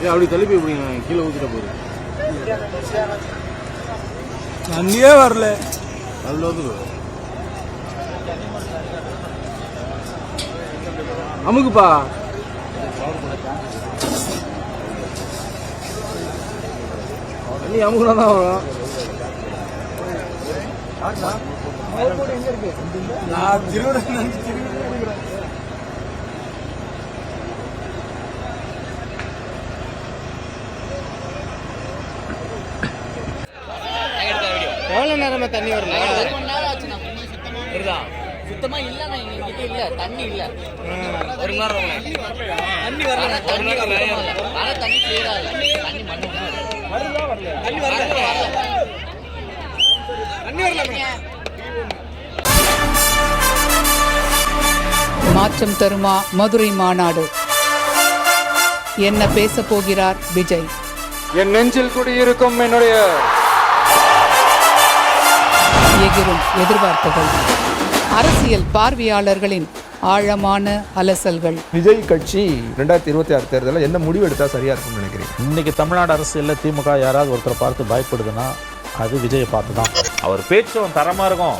ஏன் அப்படி தள்ளி போய் பிடிங்க கீழே ஊற்றிட்ட போகுது தண்ணியே வரல. வந்து அமுக்குப்பா. தண்ணி அமுக்குனா தான் வரும். நான் திருவிழா நினைச்சு திருவிழா எவ்வளோ நேரமா தண்ணி வரல ஒரு மணி நேரம் ஆச்சு நான் இருக்குதா சுத்தமா இல்ல நான் எங்ககிட்ட இல்ல தண்ணி இல்ல. ஒரு மணி நேரம் தண்ணி வரல. தண்ணி வரல ஆனா தண்ணி கிளியரா இல்ல. தண்ணி மண்ணு தண்ணி வரல. தண்ணி வரல. மாற்றம் தருமா மதுரை மாநாடு? என்ன பேச போகிறார் விஜய்? என் நெஞ்சில் குடியிருக்கும் என்னுடைய எகிரும் எதிர்பார்ப்புகள். அரசியல் பார்வையாளர்களின் ஆழமான அலசல்கள். விஜய் கட்சி ரெண்டாயிரத்தி இருபத்தி ஆறு தேர்தலில் என்ன முடிவு எடுத்தா சரியா இருக்கும்னு நினைக்கிறீங்க? இன்னைக்கு தமிழ்நாடு அரசியலில் திமுக யாராவது ஒருத்தரை பார்த்து பயப்படுதுன்னா அது விஜயை பார்த்து தான் அவர் பேச்சும் தரமா இருக்கும்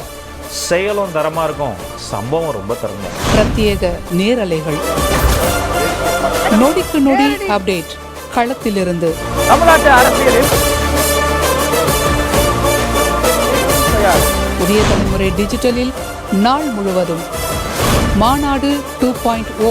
செயலும் தரமா இருக்கும் சம்பவம் ரொம்ப தரமா பிரத்யேக நேரலைகள். நொடிக்கு நொடி அப்டேட் களத்திலிருந்து. தமிழ்நாட்டு அரசியலில் புதிய தலைமுறை டிஜிட்டலில் நாள் முழுவதும். மாநாடு டூ பாயிண்ட் ஓ